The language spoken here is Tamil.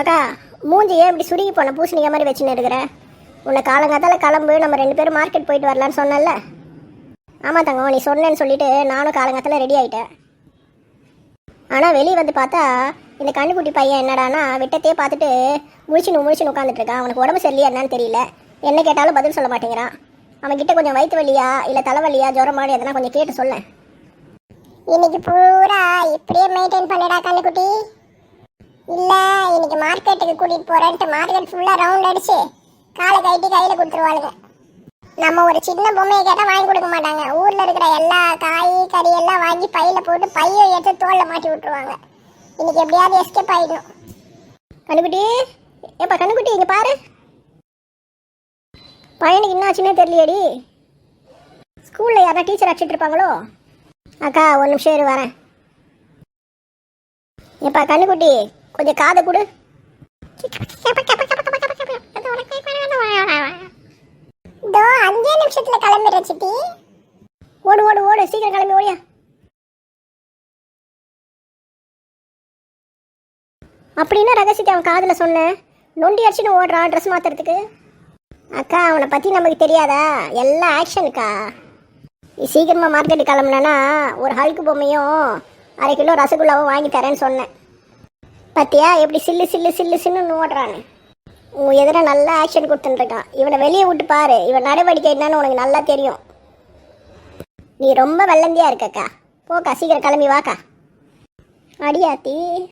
அக்கா மூஞ்சி ஏன் இப்படி சுருங்கி போன? பூசணிக்க மாதிரி வச்சுன்னு இருக்கிற? உன்னை காலங்காத்தால கிளம்பு நம்ம ரெண்டு பேரும் மார்க்கெட் போயிட்டு வரலான்னு சொன்னேன்ல. ஆமாம் தங்கம் நீ சொன்னேன்னு சொல்லிட்டு நானும் காலங்காத்தால ரெடி ஆயிட்டேன். ஆனால் வெளியே வந்து பார்த்தா இந்த கண்ணுக்குட்டி பையன் என்னடானா விட்டத்தையே பார்த்துட்டு முழிச்சுன்னு முழிச்சுன்னு உட்காந்துட்டு இருக்கான். அவனுக்கு உடம்பு சரியில்லையா என்னன்னு தெரியல. என்ன கேட்டாலும் பதில் சொல்ல மாட்டேங்கிறான். அவன் கிட்ட கொஞ்சம் வயிற்று வலியா இல்லை தலைவலியா ஜுரமானு எதனா கொஞ்சம் கேட்டு சொல்ல இன்னைக்கு பூரா இப்படியே மெயின்டைன் பண்ணிடா கண்ணுக்குட்டி. இன்னைக்கு மார்க்கெட்டுக்கு கூட்டிட்டு போறேன்ட்டு மார்க்கெட் ஃபுல்லா ரவுண்ட் அடிச்சு காலை கட்டி கையில கொடுத்துருவாளுங்க. நம்ம ஒரு சின்ன பொம்மையை கேட்டா வாங்கி கொடுக்க மாட்டாங்க. ஊர்ல இருக்கிற எல்லா காய் கறி எல்லாம் வாங்கி பையில போட்டு பையை எடுத்து தோல்ல மாட்டி விட்டுருவாங்க. இன்னைக்கு எப்படியாவது எஸ்கேப் ஆயிடும். கண்ணுக்குட்டி ஏப்பா கண்ணுக்குட்டி இங்க பாரு. பையனுக்கு என்ன ஆச்சுன்னே தெரியலையடி. ஸ்கூலில் யாரா டீச்சர் அடிச்சிட்டு இருப்பாங்களோ? அக்கா ஒரு நிமிஷம் இரு வரேன். ஏப்பா கண்ணுக்குட்டி கொஞ்சம் காதை கொடு இதோ அஞ்சே நிமிஷத்துல கிளம்பிடுற சிட்டி ஓடு ஓடு ஓடு. சீக்கிரம் கிளம்பி ஓடியா. அப்படின்னா ரகசியத்தை அவன் காதில் சொன்னேன். நொண்டி அடிச்சுன்னு ஓடுறான் ட்ரெஸ் மாத்துறதுக்கு. அக்கா அவனை பற்றி நமக்கு தெரியாதா? எல்லாம் ஆக்ஷனுக்கா நீ சீக்கிரமாக மார்க்கெட்டு கிளம்புனா ஒரு ஹல்கு பொம்மையும் அரை கிலோ ரசகுல்லாவும் வாங்கி தரேன்னு சொன்னேன். பத்தியா? எப்படி சில்லு சில்லு சில்லு சில்லுன்னு ஓடுறான்னு உன் எதிர நல்லா ஆக்ஷன் கொடுத்துட்டுருக்கான் இவனை வெளியே விட்டு பாரு. இவன் நடவடிக்கை என்னன்னு உனக்கு நல்லா தெரியும். நீ ரொம்ப வெள்ளந்தியா இருக்கக்கா. போக்கா சீக்கிரம் கிளம்பி வாக்கா. அடியாத்தி.